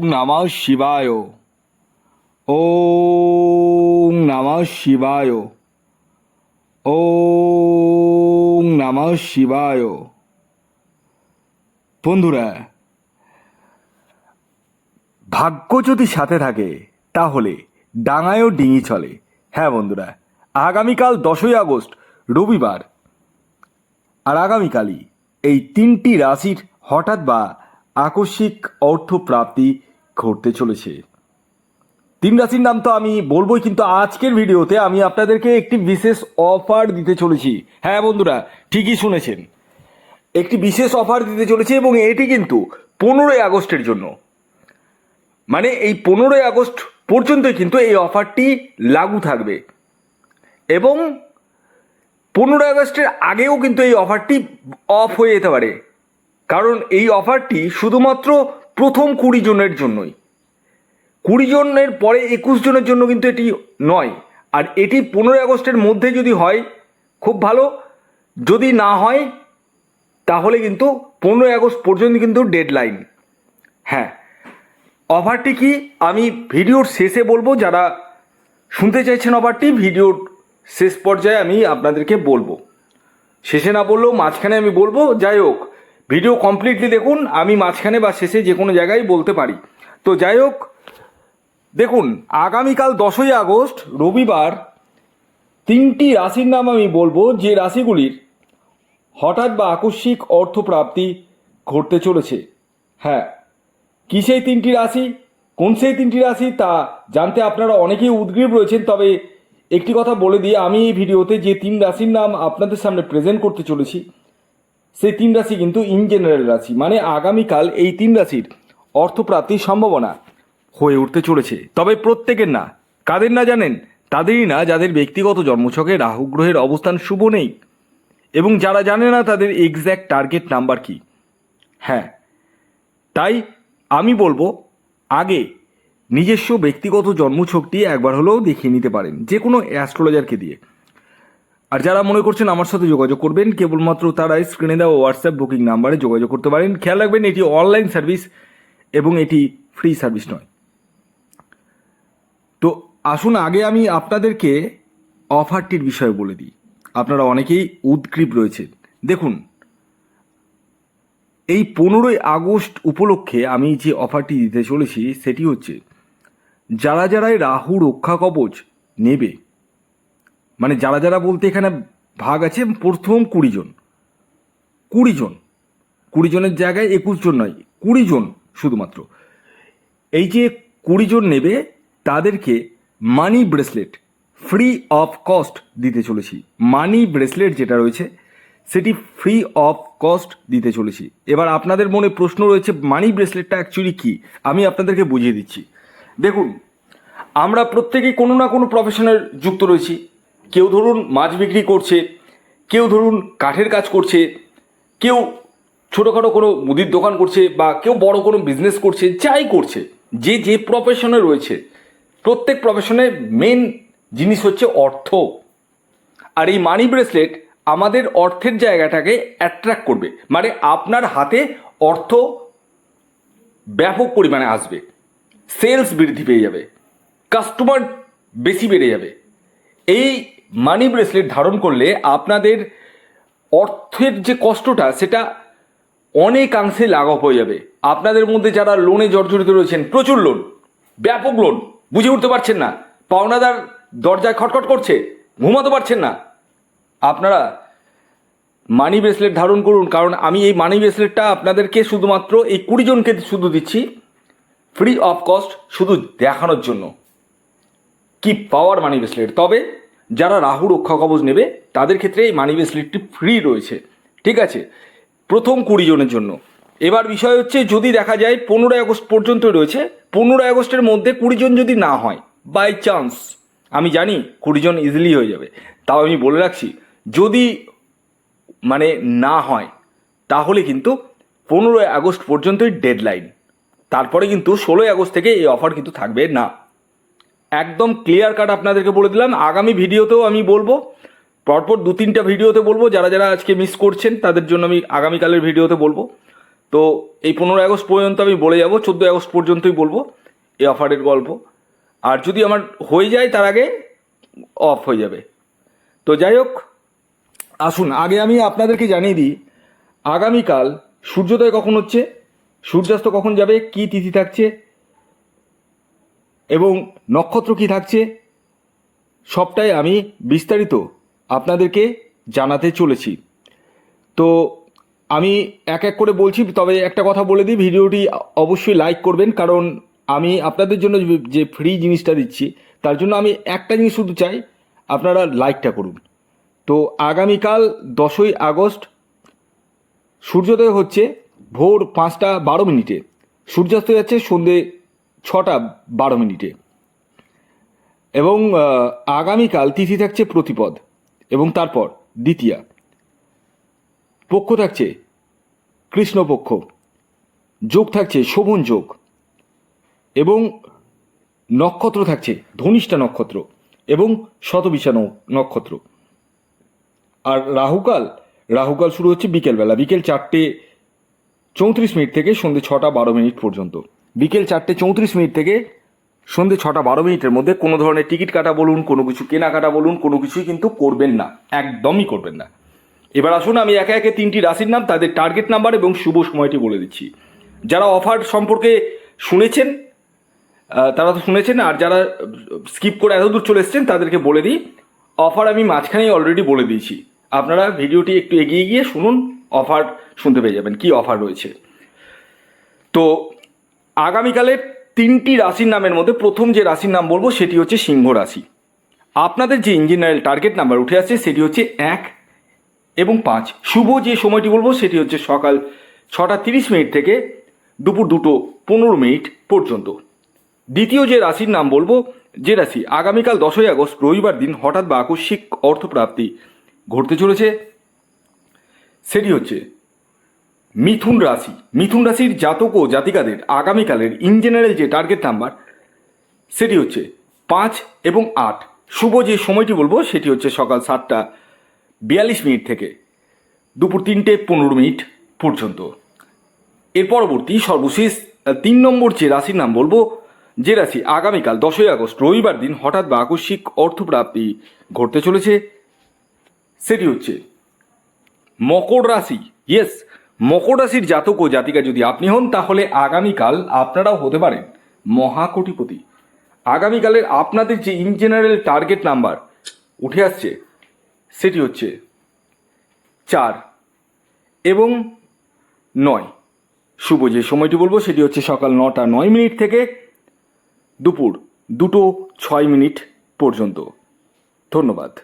ওং নমঃ শিবায়। ওং নমঃ শিবায়। ওং নমঃ শিবায়। বন্ধুরা, ভাগ্য যদি সাথে থাকে, তাহলে ডাঙায়ও ডিঙি চলে। হ্যাঁ বন্ধুরা, আগামীকাল দশই আগস্ট, রবিবার। আর আগামীকালই এই তিনটি রাশির হঠাৎ বা আকস্মিক অর্থপ্রাপ্তি ঘটতে চলেছে। তিন রাশির নাম তো আমি বলবোই, কিন্তু আজকের ভিডিওতে আমি আপনাদেরকে একটি বিশেষ অফার দিতে চলেছি। হ্যাঁ বন্ধুরা, ঠিকই শুনেছেন। একটি বিশেষ অফার দিতে চলেছি এবং এটি কিন্তু পনেরোই আগস্টের জন্য। মানে এই পনেরোই আগস্ট পর্যন্তই কিন্তু এই অফারটি লাগু থাকবে। এবং পনেরোই আগস্টের আগেও কিন্তু এই অফারটি অফ হয়ে যেতে পারে। কারণ এই অফারটি শুধুমাত্র প্রথম কুড়ি জনের জন্যই। কুড়ি জনের পরে একুশ জনের জন্য কিন্তু এটি নয়। আর এটি পনেরোই আগস্টের মধ্যে যদি হয়, খুব ভালো। যদি না হয়, তাহলে কিন্তু পনেরোই আগস্ট পর্যন্ত কিন্তু ডেডলাইন হ্যাঁ অফারটি কি? আমি ভিডিওর শেষে বলব, যারা শুনতে চাইছেন অফারটি, ভিডিওর শেষ পর্যায়ে আমি আপনাদেরকে বলব। শেষে না বললেও মাঝখানে আমি বলব, যাই হোক ভিডিও কমপ্লিটলি দেখুন, আমি মাঝখানে বা শেষে যে কোনো জায়গায় বলতে পারি। তো যাই হোক, দেখুন, আগামীকাল দশই আগস্ট, রবিবার, তিনটি রাশির নাম আমি বলব যে রাশিগুলির হঠাৎ বা আকস্মিক অর্থপ্রাপ্তি ঘটতে চলেছে। হ্যাঁ কি সেই তিনটি রাশি? কোন সেই তিনটি রাশি? তা জানতে আপনারা অনেকেই উদ্গ্রীব রয়েছেন, তবে একটি কথা বলে দিয়ে আমি এই ভিডিওতে যে তিন রাশির নাম আপনাদের সামনে প্রেজেন্ট করতে চলেছি সেই তিন রাশি কিন্তু ইন জেনারেল রাশি। মানে আগামীকাল এই তিন রাশির অর্থপ্রাপ্তির সম্ভাবনা হয়ে উঠতে চলেছে। তবে প্রত্যেকের না। কাদের না জানেন? তাদেরই না, যাদের ব্যক্তিগত জন্মছকে রাহু গ্রহের অবস্থান শুভ নেই। এবং যারা জানে না তাদের এক্স্যাক্ট টার্গেট নাম্বার কি? হ্যাঁ। তাই আমি বলব, আগে নিজস্ব ব্যক্তিগত জন্মছকটি একবার হলেও দেখিয়ে নিতে পারেন। যে কোনো অ্যাস্ট্রোলজারকে দিয়ে। আর যারা মনে করছেন আমার সাথে যোগাযোগ করবেন, কেবলমাত্র তারাই স্ক্রিনে দেওয়া হোয়াটসঅ্যাপ বুকিং নাম্বারে যোগাযোগ করতে পারেন। খেয়াল রাখবেন, এটি অনলাইন সার্ভিস এবং এটি ফ্রি সার্ভিস নয়। তো আসুন, আগে আমি আপনাদেরকে অফারটির বিষয়ে বলে দিই। আপনারা অনেকেই উদ্গ্রীব রয়েছেন। দেখুন, এই পনেরোই আগস্ট উপলক্ষে আমি যে অফারটি দিতে চলেছি, সেটি হচ্ছে, যারা যারাই রাহু রক্ষা কবচ নেবে মানে যারা যারা বলতে এখানে ভাগ আছে, প্রথম কুড়ি জন। কুড়ি জন। কুড়ি জনের জায়গায় একুশ জন নয়, কুড়ি জন শুধুমাত্র। এই যে কুড়ি জন নেবে, তাদেরকে money bracelet free of cost দিতে চলেছি। মানি ব্রেসলেট যেটা রয়েছে, সেটি ফ্রি অফ কস্ট দিতে চলেছি। এবার আপনাদের মনে প্রশ্ন রয়েছে মানি ব্রেসলেটটা অ্যাকচুয়ালি কী? আমি আপনাদেরকে বুঝিয়ে দিচ্ছি। দেখুন, আমরা প্রত্যেকেই কোনো না কোনো প্রফেশনের যুক্ত রয়েছি। কেউ ধরুন মাছ বিক্রি করছে, কেউ ধরুন কাঠের কাজ করছে, কেউ ছোটোখাটো কোনো মুদির দোকান করছে বা কেউ বড় কোনো বিজনেস করছে, যাই করছে, যে যে প্রফেশনে রয়েছে, প্রত্যেক প্রফেশনে মেন জিনিস হচ্ছে অর্থ। আর এই মানি ব্রেসলেট আমাদের অর্থের জায়গাটাকে অ্যাট্রাক্ট করবে মানে আপনার হাতে অর্থ ব্যাপক পরিমাণে আসবে সেলস বৃদ্ধি পেয়ে যাবে কাস্টমার বেশি বেড়ে যাবে। এই মানি ব্রেসলেট ধারণ করলে আপনাদের অর্থের যে কষ্টটা, সেটা অনেকাংশে লাঘব হয়ে যাবে। আপনাদের মধ্যে যারা লোনে জর্জরিত রয়েছেন, প্রচুর লোন ব্যাপক লোন বুঝে উঠতে পারছেন না। পাওনাদার দরজায় খটখট করছে, ঘুমাতে পারছেন না। আপনারা মানি ব্রেসলেট ধারণ করুন, কারণ আমি এই মানি ব্রেসলেটটা আপনাদেরকে শুধুমাত্র এই কুড়ি জনকে শুধু দিচ্ছি ফ্রি অফ কস্ট শুধু দেখানোর জন্য। কি পাওয়ার মানি ব্রেসলেট তবে যারা রাহু রক্ষা কবচ নেবে, তাদের ক্ষেত্রে এই মানি ব্রেসলেটটি ফ্রি রয়েছে। ঠিক আছে? প্রথম কুড়ি জনের জন্য। এবার বিষয় হচ্ছে, যদি দেখা যায় পনেরোই আগস্ট পর্যন্ত রয়েছে, পনেরোই আগস্টের মধ্যে কুড়ি জন যদি না হয় বাই চান্স আমি জানি কুড়ি জন ইজিলি হয়ে যাবে। তাও আমি বলে রাখছি, যদি মানে না হয়, তাহলে কিন্তু পনেরোই আগস্ট পর্যন্তই ডেডলাইন তারপরে কিন্তু ষোলোই আগস্ট থেকে এই অফার কিন্তু থাকবে না। একদম ক্লিয়ার কাট আপনাদেরকে বলে দিলাম। আগামী ভিডিওতেও আমি বলব, পরপর দু তিনটা ভিডিওতে বলব, যারা যারা আজকে মিস করছেন, তাদের জন্য আমি আগামীকালের ভিডিওতে বলব। তো এই পনেরোই আগস্ট পর্যন্ত আমি বলে যাব, চোদ্দোই আগস্ট পর্যন্তই বলব এই অফারের গল্প। আর যদি আমার হয়ে যায়, তার আগে অফ হয়ে যাবে। তো যাই হোক, আসুন, আগে আমি আপনাদেরকে জানিয়ে দিই, আগামীকাল সূর্যোদয় কখন হচ্ছে, সূর্যাস্ত কখন যাবে, কি তিথি থাকছে এবং নক্ষত্র কি থাকছে? সবটাই আমি বিস্তারিত আপনাদেরকে জানাতে চলেছি। তো আমি এক এক করে বলছি, তবে একটা কথা বলে দিই, ভিডিওটি অবশ্যই লাইক করবেন, কারণ আমি আপনাদের জন্য যে- ফ্রি জিনিসটা দিচ্ছি, তার জন্য আমি একটা জিনিস শুধু চাই, আপনারা লাইকটা করুন। তো আগামীকাল দশই আগস্ট, সূর্যোদয় হচ্ছে ভোর পাঁচটা বারো মিনিটে। সূর্যাস্ত যাচ্ছে সন্ধে ছটা বারো মিনিটে। এবং আগামীকাল তিথি থাকছে প্রতিপদ এবং তারপর দ্বিতীয়া। পক্ষ থাকছে কৃষ্ণপক্ষ। যোগ থাকছে শোভন যোগ। এবং নক্ষত্র থাকছে ধনিষ্ঠা নক্ষত্র এবং শতবিষাণু নক্ষত্র। আর রাহুকাল রাহুকাল শুরু হচ্ছে বিকেলবেলা। বিকেল চারটে চৌত্রিশ মিনিট থেকে সন্ধে ছটা বারো মিনিট পর্যন্ত। বিকেল চারটে চৌত্রিশ মিনিট থেকে সন্ধে ছটা বারো মিনিটের মধ্যে কোনো ধরনের টিকিট কাটা বলুন, কোনো কিছু কেনাকাটা বলুন, কোনো কিছুই কিন্তু করবেন না। একদমই করবেন না। এবার আসুন, আমি একে একে তিনটি রাশির নাম, তাদের টার্গেট নাম্বার এবং শুভ সময়টি বলে দিচ্ছি। যারা অফার সম্পর্কে শুনেছেন তারা তো শুনেছেন, আর যারা স্কিপ করে এতদূর চলে এসেছেন, তাদেরকে বলে দিই অফার আমি মাঝখানেই অলরেডি বলে দিয়েছি। আপনারা ভিডিওটি একটু এগিয়ে গিয়ে শুনুন অফার শুনতে পেয়ে যাবেন, কি অফার রয়েছে। তো আগামীকালের তিনটি রাশির নামের মধ্যে প্রথম যে রাশির নাম বলব, সেটি হচ্ছে সিংহ রাশি। আপনাদের যে ইঞ্জিনিয়ারিং টার্গেট নাম্বার উঠে আসছে, সেটি হচ্ছে এক এবং পাঁচ। শুভ যে সময়টি বলব, সেটি হচ্ছে সকাল ছটা তিরিশ মিনিট থেকে দুপুর দুটো পনেরো মিনিট পর্যন্ত। দ্বিতীয় যে রাশির নাম বলব, যে রাশি আগামীকাল দশই আগস্ট, রবিবার দিন হঠাৎ বা আকস্মিক অর্থপ্রাপ্তি ঘটতে চলেছে, সেটি হচ্ছে মিথুন রাশি। মিথুন রাশির জাতক ও জাতিকাদের আগামীকালের ইন জেনারেল যে টার্গেট নাম্বার সেটি হচ্ছে পাঁচ এবং আট। শুভ যে সময়টি বলব, সেটি হচ্ছে সকাল সাতটা বিয়াল্লিশ মিনিট থেকে দুপুর তিনটে পনেরো মিনিট পর্যন্ত। এর পরবর্তী সর্বশেষ তিন নম্বর যে রাশির নাম বলব, যে রাশি আগামীকাল দশই আগস্ট, রবিবার দিন হঠাৎ বা আকস্মিক অর্থপ্রাপ্তি ঘটতে চলেছে, সেটি হচ্ছে মকর রাশি। ইয়েস মকর রাশির জাতক ও জাতিকা যদি আপনি হন, তাহলে আগামীকাল আপনারাও হতে পারেন মহাকোটিপতি। আগামীকালের আপনাদের যে ইন জেনারেল টার্গেট নাম্বার উঠে আসছে, সেটি হচ্ছে চার এবং নয়। শুভ যে সময়টি বলব, সেটি হচ্ছে সকাল নটা নয় মিনিট থেকে দুপুর দুটো ছয় মিনিট পর্যন্ত। ধন্যবাদ।